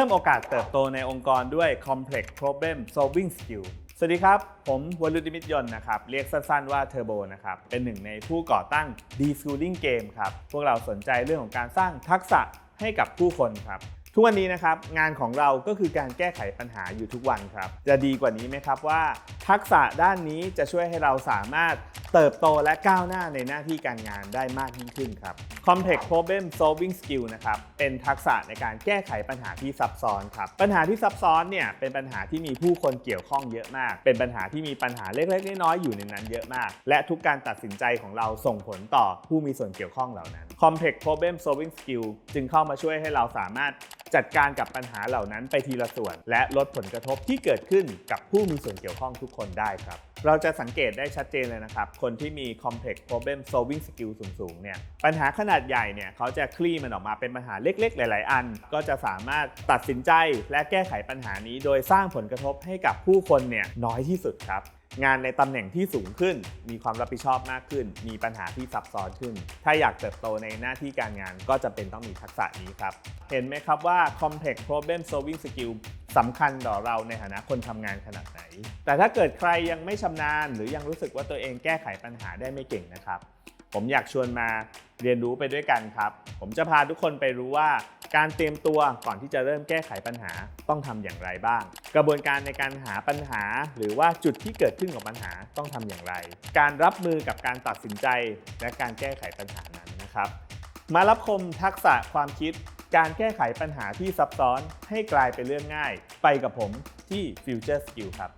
พิ่มโอกาสเติบโตในองค์กรด้วย Complex Problem Solving Skill สวัสดีครับ ผมวลุติมิตยนต์นะครับ เรียกสั้นๆว่าเทอร์โบนะครับ เป็นหนึ่งในผู้ก่อตั้ง D-Schooling Game ครับ พวกเราสนใจเรื่องของการสร้างทักษะให้กับผู้คนครับ ทุกวันนี้นะครับ งานของเราก็คือการแก้ไขปัญหาอยู่ทุกวันครับ จะดีกว่านี้ไหมครับว่า ทักษะด้านนี้จะช่วยให้เราสามารถเติบโตและก้าวหน้าในหน้าที่การงานได้มากยิ่งขึ้นครับ Complex Problem Solving Skill นะครับ เป็นทักษะในการแก้ไขปัญหาที่ซับซ้อนครับ ปัญหาที่ซับซ้อนเนี่ย เป็นปัญหาที่มีผู้คนเกี่ยวข้องเยอะมาก เป็นปัญหาที่มีปัญหาเล็กๆ น้อยๆ อยู่ในนั้นเยอะมาก และทุกการตัดสินใจของเราส่งผลต่อผู้มีส่วนเกี่ยวข้องเหล่านั้น Complex Problem Solving Skill จึงเข้ามาช่วยให้เราสามารถจัดการกับปัญหาเหล่านั้นไปทีละส่วน และลดผลกระทบที่เกิดขึ้นกับผู้มีส่วนเกี่ยวข้องทุกคนได้ครับ เราจะสังเกตได้ชัดเจนเลยนะครับ คนที่มี complex problem solving skill สูงๆ เนี่ย ปัญหาขนาดใหญ่เนี่ยเขาจะคลี่มันออกมาเป็นปัญหาเล็กๆ หลาย ๆ อัน ก็จะสามารถตัดสินใจและแก้ไขปัญหานี้ โดยสร้างผลกระทบให้กับผู้คนเนี่ยน้อยที่สุดครับงานในตำแหน่งที่สูงขึ้น มีความรับผิดชอบมากขึ้น มีปัญหาที่ซับซ้อนขึ้น ถ้าอยากเติบโตในหน้าที่การงานก็จะเป็นต้องมีทักษะนี้ครับ เห็นไหมครับว่า complex problem solving skill สำคัญต่อเราในฐานะคนทำงานขนาดไหน แต่ถ้าเกิดใครยังไม่ชำนาญ หรือยังรู้สึกว่าตัวเองแก้ไขปัญหาได้ไม่เก่งนะครับ ผมอยากชวนมาเรียนรู้ไปด้วยกันครับ ผมจะพาทุกคนไปรู้ว่าการเตรียมตัวก่อนที่จะเริ่มแก้ไขปัญหาต้องทำอย่างไรบ้าง กระบวนการในการหาปัญหา หรือว่าจุดที่เกิดขึ้นของปัญหาต้องทำอย่างไร การรับมือกับการตัดสินใจและการแก้ไขปัญหานั้นนะครับ มารับคมทักษะความคิด การแก้ไขปัญหาที่ซับซ้อนให้กลายเป็นเรื่องง่าย ไปกับผมที่ Future Skill ครับ